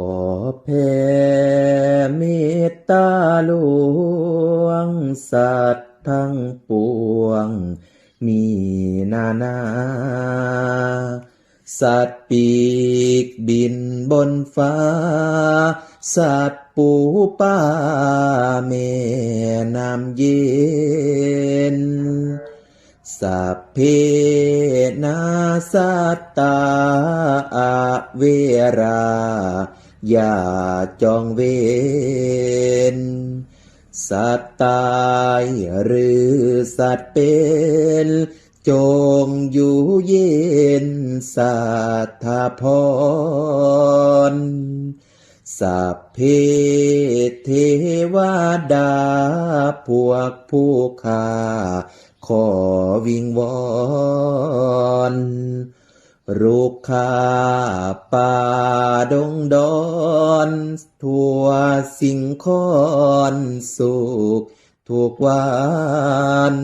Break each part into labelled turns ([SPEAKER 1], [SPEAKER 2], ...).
[SPEAKER 1] ขอแผ่เมตตาหลวง สัตว์ทั้งปวง มีนานา สัตว์ปีกบินบนฟ้า สัตว์ปูป้าแม่น้ำเย็นสัพเพนาสัตตาอาเวรา อย่าจองเวรสัตว์ตายหรือสัตว์เป็นจงอยู่เย็นสัทธาพรสัพเพเทวดาพวกผู้ข้าขอวิงวอน รุกขาป่าดงดอนทั่วสิ่งคอนสุขทุกวัน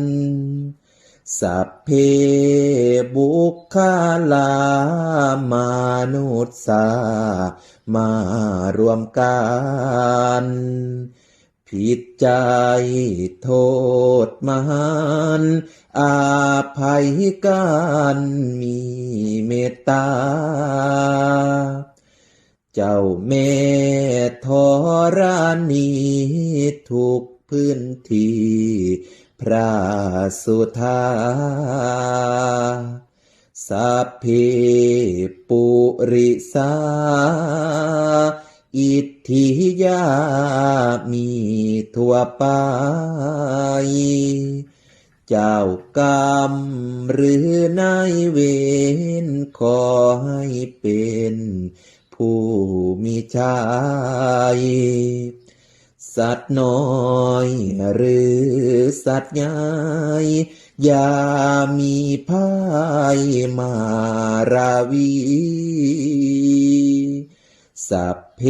[SPEAKER 1] สัพเพบุคคาลามนุษย์สามารวมกัน ผิดใจโทษมหันอาภัยกันมีเมตตา เจ้าเมธรานีทุกพื้นที่พระสุธาสัพเพปุริสา อิทธิยามีทั่วไป เจ้ากรรมหรือนายเวรขอให้เป็นผู้มีชัยสัตว์น้อยหรือสัตว์ใหญ่อย่ามีพายมาราวี สัพ เพ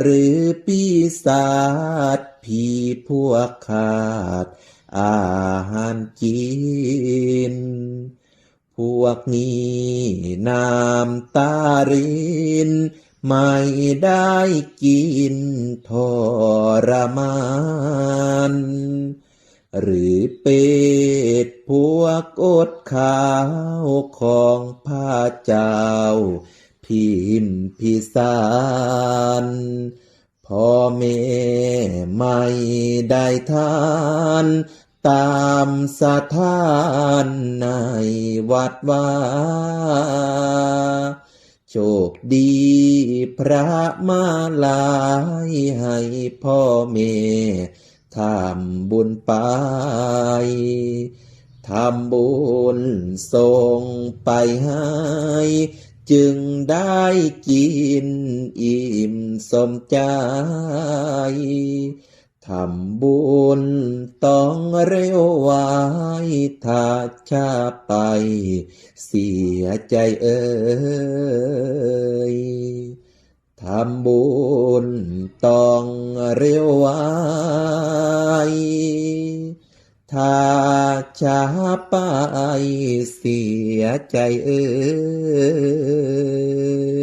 [SPEAKER 1] หรือปีศาจผีพวกขาด อาหารกิน พวกนี้น้ำตาริน ไม่ได้กินทรมานหรือเป็ดพวกอดข้าวของพระเจ้า พิมพิสารพ่อแม่ไม่ได้ทานตามสถานในวัดว่าโชคดีพระมาลายให้พ่อแม่ทำบุญไป ทำบุญส่งไปให้ จึงได้กินอิ่มสมใจ ทำบุญต้องเร็วไวถ้าช้าไปเสียใจเอ่ยทำบุญต้องเร็วไวถ้า ช้าไปเสียใจเออ